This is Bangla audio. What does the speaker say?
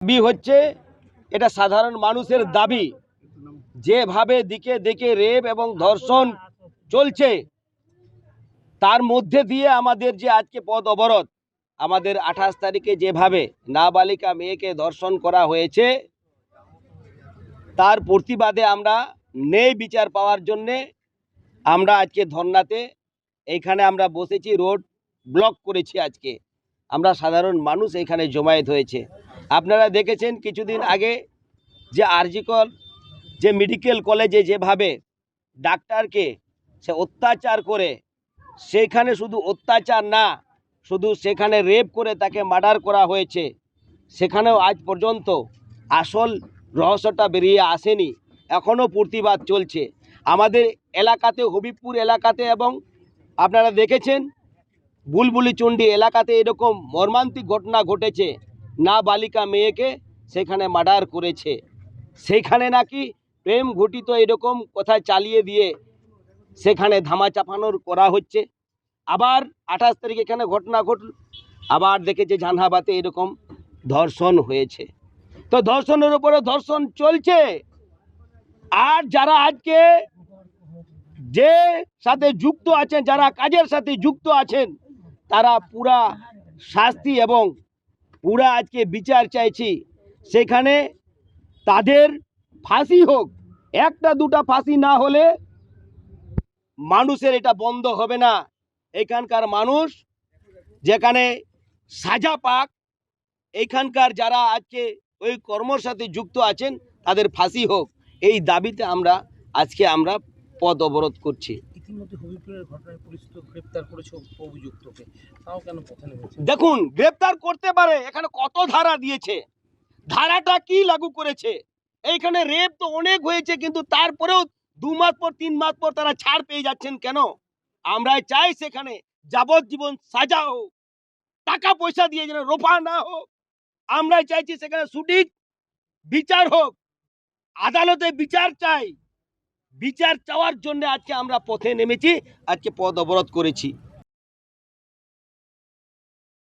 দাবি হচ্ছে, এটা সাধারণ মানুষের দাবি। যেভাবে দিকে দিকে রেপ এবং ধর্ষণ চলছে, তার মধ্যে দিয়ে আমাদের যে আজকে পদ অবরোধ, আমাদের আঠাশ তারিখে যেভাবে নাবালিকা মেয়েকে ধর্ষণ করা হয়েছে, তার প্রতিবাদে আমরা নেই বিচার পাওয়ার জন্যে আমরা আজকে ধর্নাতে এইখানে আমরা বসেছি, রোড ব্লক করেছি আজকে। আমরা সাধারণ মানুষ এখানে জমায়েত হয়েছে। আপনারা দেখেছেন কিছুদিন আগে যে আরজিকল যে মেডিকেল কলেজে যেভাবে ডাক্তারকে সে অত্যাচার করে, সেখানে শুধু অত্যাচার না, শুধু সেখানে রেপ করে তাকে মার্ডার করা হয়েছে, সেখানেও আজ পর্যন্ত আসল রহস্যটা বেরিয়ে আসেনি। এখনও প্রতিবাদ চলছে। আমাদের এলাকাতে, হবিবপুর এলাকাতে এবং আপনারা দেখেছেন বুলবুলি চণ্ডী এলাকাতে এরকম মর্মান্তিক ঘটনা ঘটেছে। না বালিকা মেয়েকে সেখানে মার্ডার করেছে। সেখানে নাকি প্রেম ঘটিত এরকম কথা চালিয়ে দিয়ে সেখানে ধামা চাপানোর করা হচ্ছে। আবার আঠাশ তারিখ এখানে ঘটনা ঘটল। আবার দেখেছে জানহাবাতে এরকম ধর্ষণ হয়েছে। তো ধর্ষণের উপরে ধর্ষণ চলছে। আর যারা আজকে যে সাথে যুক্ত আছেন, যারা কাজের সাথে যুক্ত আছেন, তারা পুরা শাস্তি এবং পুরা আজকে বিচার চাইছি। সেখানে তাদের ফাঁসি হোক, একটা দুটা ফাঁসি না হলে মানুষের এটা বন্ধ হবে না। এখানকার মানুষ যেখানে সাজা পাক, এইখানকার যারা আজকে ওই কর্মর সাথে যুক্ত আছেন, তাদের ফাঁসি হোক, এই দাবিতে আমরা, আজকে আমরা পদ অবরোধ করছি। ইতিমধ্যে হবিপুরের ঘটনায় পুলিশ তো গ্রেপ্তার করেছে অভিযুক্তকে। তাও কেন পথে নেমেছে? দেখুন, গ্রেপ্তার করতে পারে, এখানে কত ধারা দিয়েছে। ধারাটা কি লাগু করেছে? এইখানে রেপ তো অনেক হয়েছে, কিন্তু তারপরেও দু মাস পর, তিন মাস পর তারা ছাড় পেয়ে যাচ্ছেন কেন? আমরা চাই সেখানে যাবজ্জীবন সাজা হোক, টাকা পয়সা দিয়ে যেন রোপা না হোক। আমরা চাইছি সেখানে সঠিক বিচার হোক, আদালতে বিচার চাই। বিচার চাওয়ার জন্য আজকে আমরা পথে নেমেছি আজকে পদ অবরোধ করেছি।